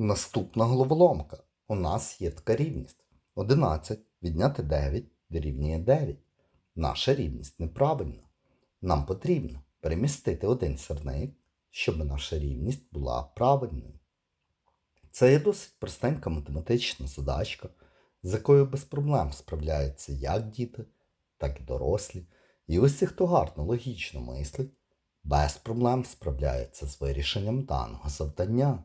Наступна головоломка. У нас є така рівність. 11 відняти 9 дорівнює 9. Наша рівність неправильна. Нам потрібно перемістити один сірник, щоб наша рівність була правильною. Це є досить простенька математична задачка, з якою без проблем справляються як діти, так і дорослі. І усі, хто гарно логічно мислить, без проблем справляється з вирішенням даного завдання.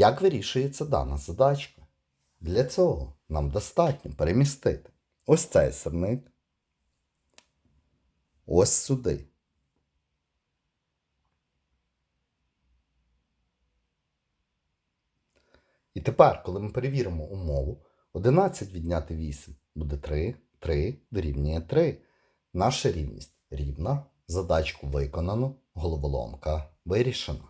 Як вирішується дана задачка? Для цього нам достатньо перемістити ось цей сирник ось сюди. І тепер, коли ми перевіримо умову, 11 відняти 8 буде 3, 3 дорівнює 3. Наша рівність рівна, задачку виконано, головоломка вирішена.